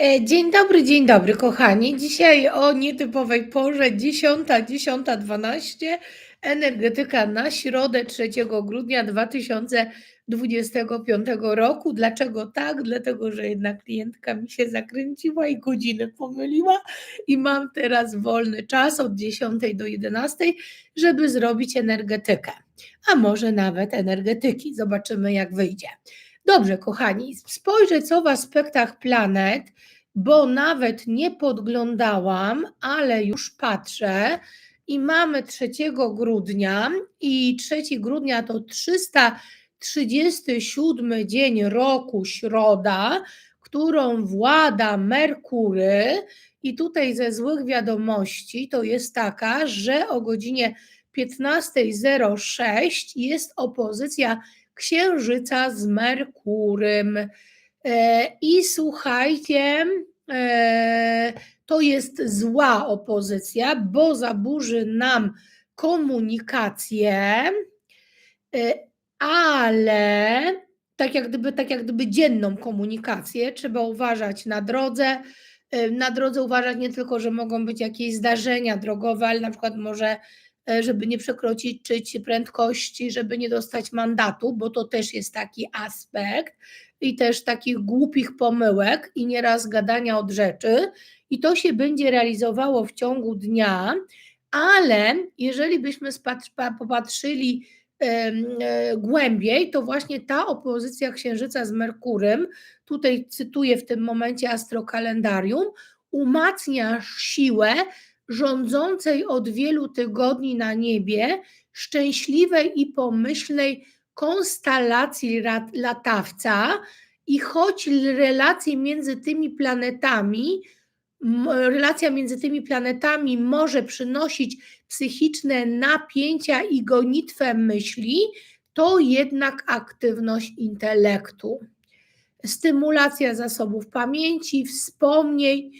E, Dzień dobry, dzień dobry, kochani. Dzisiaj o nietypowej porze 10, 10.12. Energetyka na środę 3 grudnia 2025 roku. Dlaczego tak? Dlatego, że jedna klientka mi się zakręciła i godziny pomyliła i mam teraz wolny czas od 10 do 11, żeby zrobić energetykę. A może nawet energetyki. Zobaczymy, jak wyjdzie. Dobrze, kochani, spojrzę co w aspektach planet, bo nawet nie podglądałam, ale już patrzę i mamy 3 grudnia i 3 grudnia to 337 dzień roku, środa, którą włada Merkury. I tutaj ze złych wiadomości to jest taka, że o godzinie 15.06 jest opozycja Księżyca z Merkurym. E, I słuchajcie, e, to jest zła opozycja, bo zaburzy nam komunikację, e, ale tak jak gdyby, tak jak gdyby dzienną komunikację trzeba uważać na drodze. Na drodze uważać nie tylko, że mogą być jakieś zdarzenia drogowe, ale na przykład może żeby nie przekroczyć prędkości, żeby nie dostać mandatu, bo to też jest taki aspekt i też takich głupich pomyłek i nieraz gadania od rzeczy. I to się będzie realizowało w ciągu dnia, ale jeżeli byśmy popatrzyli e, głębiej, to właśnie ta opozycja Księżyca z Merkurym, tutaj cytuję w tym momencie astrokalendarium, umacnia siłę rządzącej od wielu tygodni na niebie, szczęśliwej i pomyślnej konstelacji latawca, i choć relacje między tymi planetami, relacja między tymi planetami może przynosić psychiczne napięcia i gonitwę myśli, to jednak aktywność intelektu. Stymulacja zasobów pamięci, wspomnień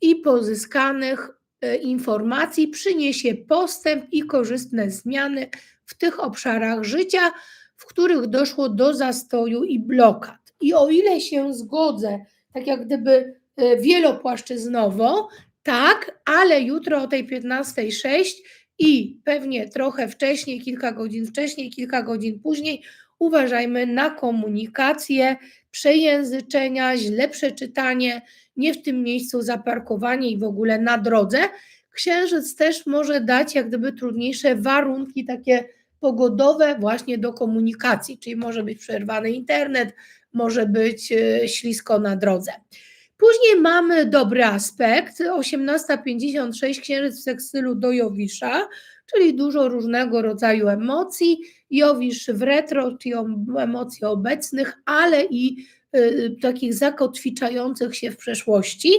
i pozyskanych informacji przyniesie postęp i korzystne zmiany w tych obszarach życia, w których doszło do zastoju i blokad. I o ile się zgodzę, tak jak gdyby e, wielopłaszczyznowo, tak, ale jutro o tej 15.06 i pewnie trochę wcześniej, kilka godzin wcześniej, kilka godzin później, uważajmy na komunikację, przejęzyczenia, źle przeczytanie, nie w tym miejscu zaparkowanie i w ogóle na drodze. Księżyc też może dać jak gdyby trudniejsze warunki takie pogodowe właśnie do komunikacji, czyli może być przerwany internet, może być e, ślisko na drodze. Później mamy dobry aspekt, 18.56 księżyc w sekstylu do Jowisza, czyli dużo różnego rodzaju emocji. Jowisz w retro, czyli emocji obecnych, ale i Y, takich zakotwiczających się w przeszłości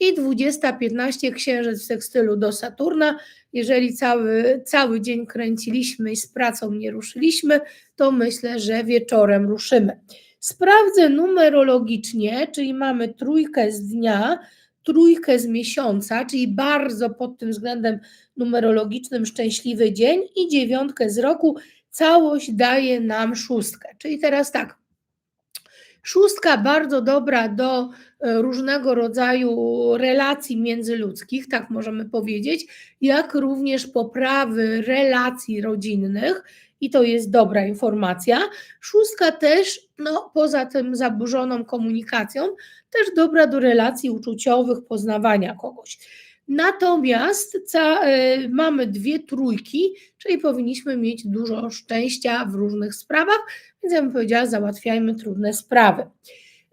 i 20.15 księżyc w sekstylu do Saturna. Jeżeli cały, cały dzień kręciliśmy i z pracą nie ruszyliśmy, to myślę, że wieczorem ruszymy. Sprawdzę numerologicznie, czyli mamy trójkę z dnia, trójkę z miesiąca, czyli bardzo pod tym względem numerologicznym szczęśliwy dzień i dziewiątkę z roku. Całość daje nam szóstkę. Czyli teraz tak, Szóstka bardzo dobra do e, różnego rodzaju relacji międzyludzkich, tak możemy powiedzieć, jak również poprawy relacji rodzinnych i to jest dobra informacja. Szóstka też, no, poza tym zaburzoną komunikacją, też dobra do relacji uczuciowych, poznawania kogoś. Natomiast ca, y, mamy dwie trójki, czyli powinniśmy mieć dużo szczęścia w różnych sprawach, więc ja bym powiedziała, załatwiajmy trudne sprawy.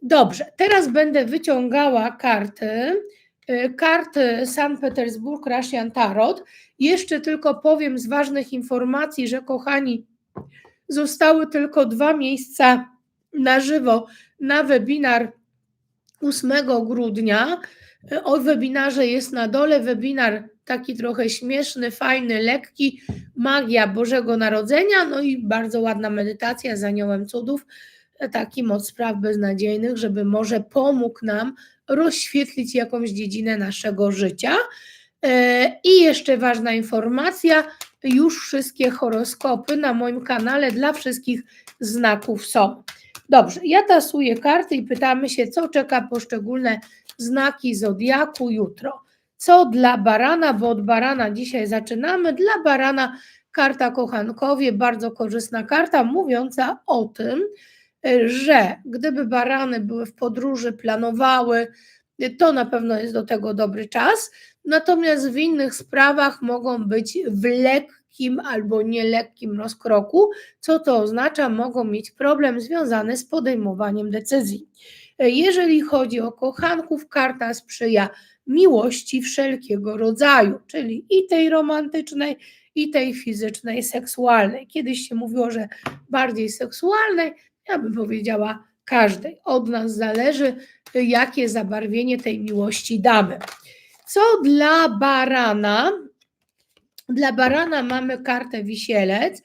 Dobrze, teraz będę wyciągała karty. Y, karty San Petersburg Russian Tarot. Jeszcze tylko powiem z ważnych informacji, że kochani, zostały tylko dwa miejsca na żywo na webinar 8 grudnia. O webinarze jest na dole. Webinar taki trochę śmieszny, fajny, lekki. Magia Bożego Narodzenia, no i bardzo ładna medytacja z aniołem cudów. Taki moc spraw beznadziejnych, żeby może pomógł nam rozświetlić jakąś dziedzinę naszego życia. E, I jeszcze ważna informacja: już wszystkie horoskopy na moim kanale dla wszystkich znaków są. Dobrze, ja tasuję karty i pytamy się, co czeka poszczególne znaki zodiaku jutro. Co dla barana, bo od barana dzisiaj zaczynamy. Dla barana karta kochankowie, bardzo korzystna karta, mówiąca o tym, że gdyby barany były w podróży, planowały, to na pewno jest do tego dobry czas. Natomiast w innych sprawach mogą być w lekkim albo nielekkim rozkroku. Co to oznacza? Mogą mieć problem związany z podejmowaniem decyzji. Jeżeli chodzi o kochanków, karta sprzyja miłości wszelkiego rodzaju, czyli i tej romantycznej, i tej fizycznej, seksualnej. Kiedyś się mówiło, że bardziej seksualnej, ja bym powiedziała każdej. Od nas zależy, jakie zabarwienie tej miłości damy. Co dla barana? Dla barana mamy kartę wisielec.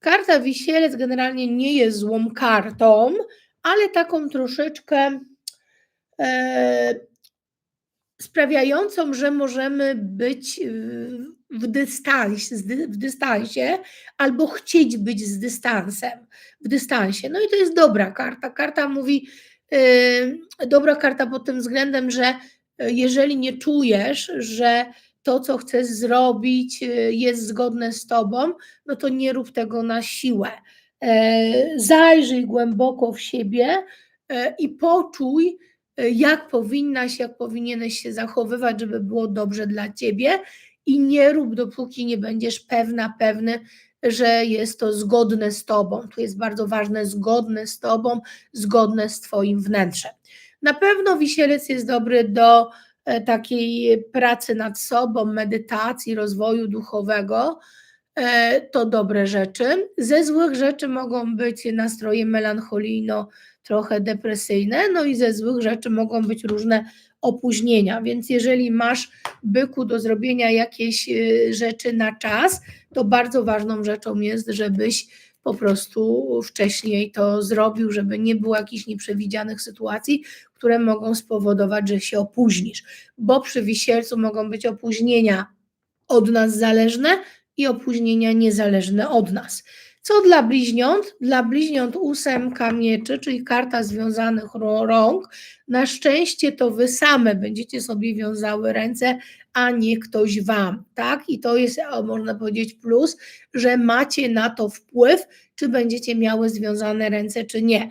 Karta wisielec generalnie nie jest złą kartą, ale taką troszeczkę e, sprawiającą, że możemy być w dystansie, w dystansie albo chcieć być z dystansem, w dystansie. No i to jest dobra karta. Karta mówi, yy, dobra karta pod tym względem, że jeżeli nie czujesz, że to, co chcesz zrobić, jest zgodne z tobą, no to nie rób tego na siłę. Zajrzyj głęboko w siebie i poczuj, jak powinnaś, jak powinieneś się zachowywać, żeby było dobrze dla ciebie i nie rób, dopóki nie będziesz pewna, pewny, że jest to zgodne z tobą. Tu jest bardzo ważne, zgodne z tobą, zgodne z twoim wnętrzem. Na pewno wisielec jest dobry do e, takiej pracy nad sobą, medytacji, rozwoju duchowego. E, to dobre rzeczy. Ze złych rzeczy mogą być nastroje melancholijno, trochę depresyjne, no i ze złych rzeczy mogą być różne opóźnienia, więc jeżeli masz byku do zrobienia jakiejś y, rzeczy na czas, to bardzo ważną rzeczą jest, żebyś po prostu wcześniej to zrobił, żeby nie było jakichś nieprzewidzianych sytuacji, które mogą spowodować, że się opóźnisz, bo przy wisielcu mogą być opóźnienia od nas zależne i opóźnienia niezależne od nas. Co dla bliźniąt? Dla bliźniąt ósemka mieczy, czyli karta związanych rąk. Na szczęście to wy same będziecie sobie wiązały ręce, a nie ktoś wam, tak? I to jest, można powiedzieć, plus, że macie na to wpływ, czy będziecie miały związane ręce, czy nie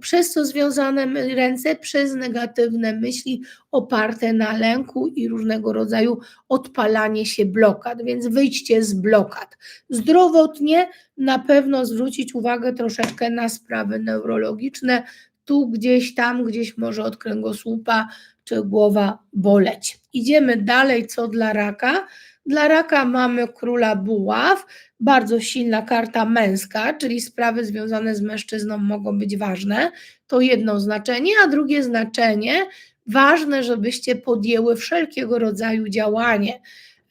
przez co związane ręce, przez negatywne myśli oparte na lęku i różnego rodzaju odpalanie się blokad, więc wyjdźcie z blokad. Zdrowotnie na pewno zwrócić uwagę troszeczkę na sprawy neurologiczne, tu gdzieś, tam gdzieś może od kręgosłupa czy głowa boleć. Idziemy dalej, co dla raka. Dla raka mamy króla buław, bardzo silna karta męska, czyli sprawy związane z mężczyzną mogą być ważne. To jedno znaczenie, a drugie znaczenie ważne, żebyście podjęły wszelkiego rodzaju działanie.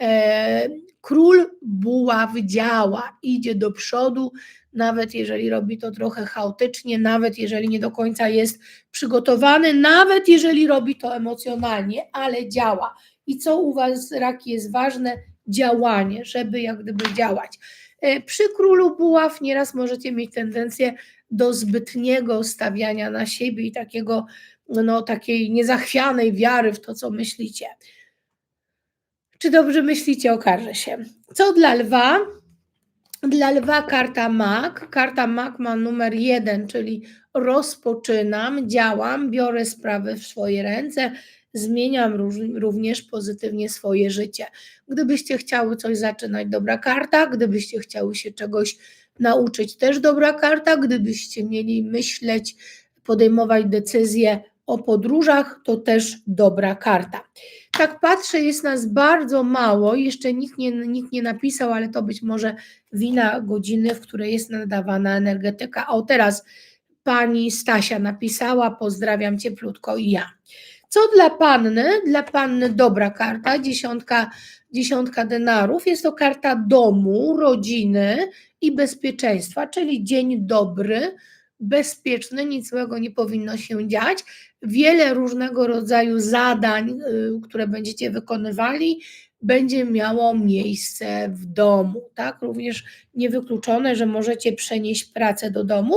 E, król buław działa, idzie do przodu, nawet jeżeli robi to trochę chaotycznie, nawet jeżeli nie do końca jest przygotowany, nawet jeżeli robi to emocjonalnie, ale działa. I co u Was, raki, jest ważne? Działanie, żeby jak gdyby działać. E, przy królu buław nieraz możecie mieć tendencję do zbytniego stawiania na siebie i takiego, no, takiej niezachwianej wiary w to, co myślicie. Czy dobrze myślicie, okaże się. Co dla lwa? Dla lwa karta mak. Karta mak ma numer jeden, czyli rozpoczynam, działam, biorę sprawy w swoje ręce, zmieniam również pozytywnie swoje życie. Gdybyście chciały coś zaczynać, dobra karta, gdybyście chciały się czegoś nauczyć, też dobra karta, gdybyście mieli myśleć, podejmować decyzje o podróżach, to też dobra karta. Tak patrzę, jest nas bardzo mało, jeszcze nikt nie, nikt nie napisał, ale to być może wina godziny, w której jest nadawana energetyka. O, teraz pani Stasia napisała, pozdrawiam cieplutko i ja. Co dla panny? Dla panny dobra karta, dziesiątka, dziesiątka denarów. Jest to karta domu, rodziny i bezpieczeństwa, czyli dzień dobry, bezpieczny, nic złego nie powinno się dziać. Wiele różnego rodzaju zadań, y, które będziecie wykonywali, będzie miało miejsce w domu. Tak? Również niewykluczone, że możecie przenieść pracę do domu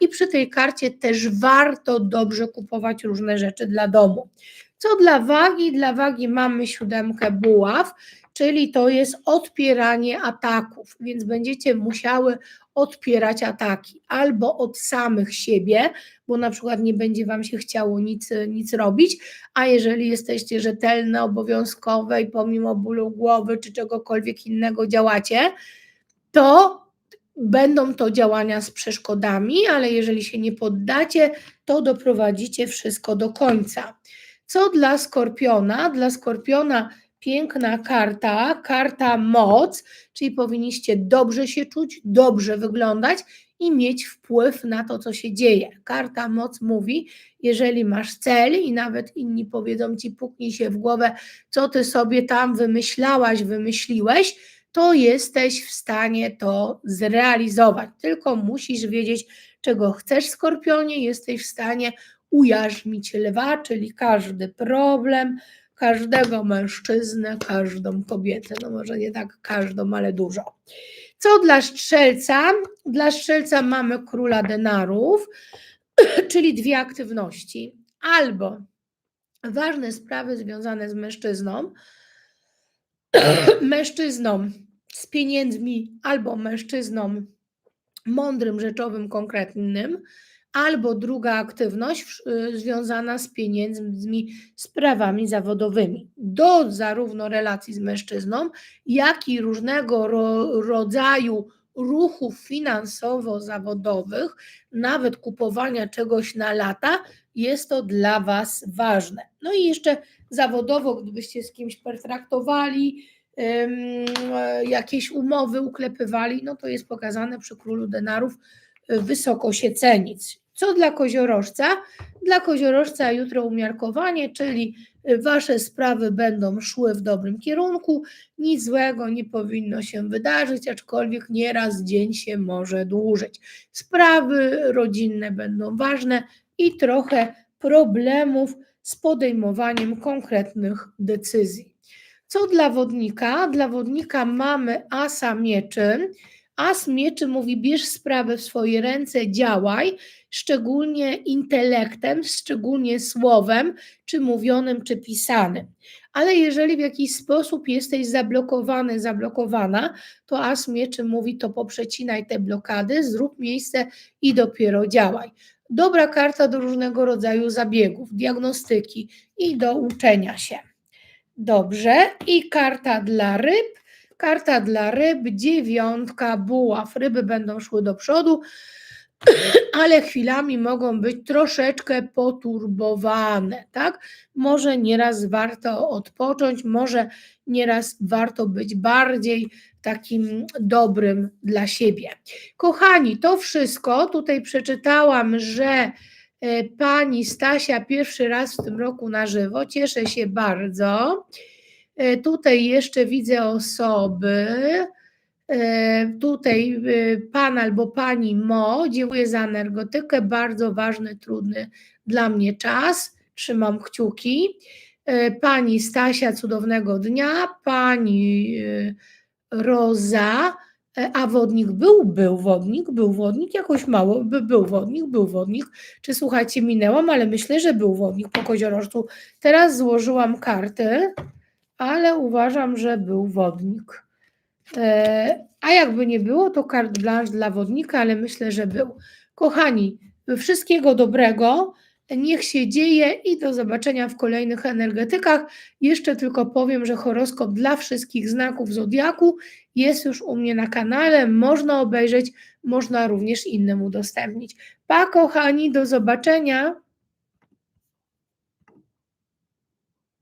i przy tej karcie też warto dobrze kupować różne rzeczy dla domu. Co dla wagi? Dla wagi mamy siódemkę buław, czyli to jest odpieranie ataków, więc będziecie musiały odpierać ataki albo od samych siebie, bo na przykład nie będzie Wam się chciało nic, nic robić, a jeżeli jesteście rzetelne, obowiązkowe i pomimo bólu głowy czy czegokolwiek innego działacie, to będą to działania z przeszkodami, ale jeżeli się nie poddacie, to doprowadzicie wszystko do końca. Co dla skorpiona? Dla skorpiona piękna karta, karta moc, czyli powinniście dobrze się czuć, dobrze wyglądać i mieć wpływ na to, co się dzieje. Karta moc mówi, jeżeli masz cel i nawet inni powiedzą ci, puknij się w głowę, co ty sobie tam wymyślałaś, wymyśliłeś, to jesteś w stanie to zrealizować. Tylko musisz wiedzieć, czego chcesz, skorpionie, jesteś w stanie ujarzmić lwa, czyli każdy problem, każdego mężczyznę, każdą kobietę. No może nie tak każdą, ale dużo. Co dla strzelca? Dla strzelca mamy króla denarów, czyli dwie aktywności. Albo ważne sprawy związane z mężczyzną, mężczyzną z pieniędzmi, albo mężczyzną mądrym, rzeczowym, konkretnym, albo druga aktywność y, związana z pieniędzmi, sprawami zawodowymi. Do zarówno relacji z mężczyzną, jak i różnego ro, rodzaju ruchów finansowo-zawodowych, nawet kupowania czegoś na lata, jest to dla Was ważne. No i jeszcze zawodowo, gdybyście z kimś pertraktowali, jakieś umowy uklepywali, no to jest pokazane przy królu denarów wysoko się cenić. Co dla koziorożca? Dla koziorożca jutro umiarkowanie, czyli wasze sprawy będą szły w dobrym kierunku, nic złego nie powinno się wydarzyć, aczkolwiek nieraz dzień się może dłużyć. Sprawy rodzinne będą ważne i trochę problemów z podejmowaniem konkretnych decyzji. Co dla wodnika? Dla wodnika mamy asa mieczy. As mieczy mówi: bierz sprawę w swoje ręce, działaj, szczególnie intelektem, szczególnie słowem, czy mówionym, czy pisanym. Ale jeżeli w jakiś sposób jesteś zablokowany, zablokowana, to as mieczy mówi: to poprzecinaj te blokady, zrób miejsce i dopiero działaj. Dobra karta do różnego rodzaju zabiegów, diagnostyki i do uczenia się. Dobrze. I karta dla ryb. Karta dla ryb, dziewiątka buław. Ryby będą szły do przodu, ale chwilami mogą być troszeczkę poturbowane, tak? Może nieraz warto odpocząć, może nieraz warto być bardziej takim dobrym dla siebie. Kochani, to wszystko tutaj przeczytałam, że E, pani Stasia pierwszy raz w tym roku na żywo. Cieszę się bardzo. E, tutaj jeszcze widzę osoby. E, tutaj pan albo pani Mo, dziękuję za energetykę, bardzo ważny, trudny dla mnie czas. Trzymam kciuki. Pani Stasia, cudownego dnia. Pani Roza, E, a wodnik był, był wodnik, był wodnik, jakoś mało, by, był wodnik, był wodnik. Czy słuchajcie, minęłam, ale myślę, że był wodnik po koziorożcu. Teraz złożyłam karty, ale uważam, że był wodnik. E, a jakby nie było, to kart blanche dla wodnika, ale myślę, że był. Kochani, wszystkiego dobrego. Niech się dzieje i do zobaczenia w kolejnych energetykach. Jeszcze tylko powiem, że horoskop dla wszystkich znaków zodiaku jest już u mnie na kanale, można obejrzeć, można również innym udostępnić. Pa, kochani, do zobaczenia.